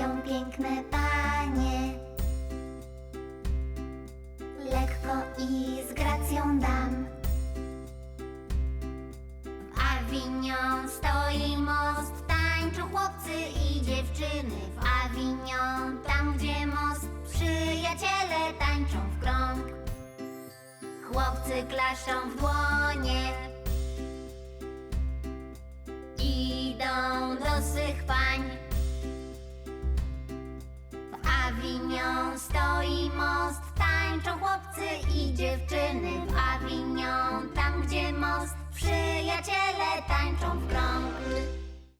piękne panie. Lekko i z gracją dam. W Avignon stoi most, tańczą chłopcy i dziewczyny. W Avignon, tam gdzie most, przyjaciele tańczą w krąg. Chłopcy klaszą w dłonie. Przyjaciele tańczą w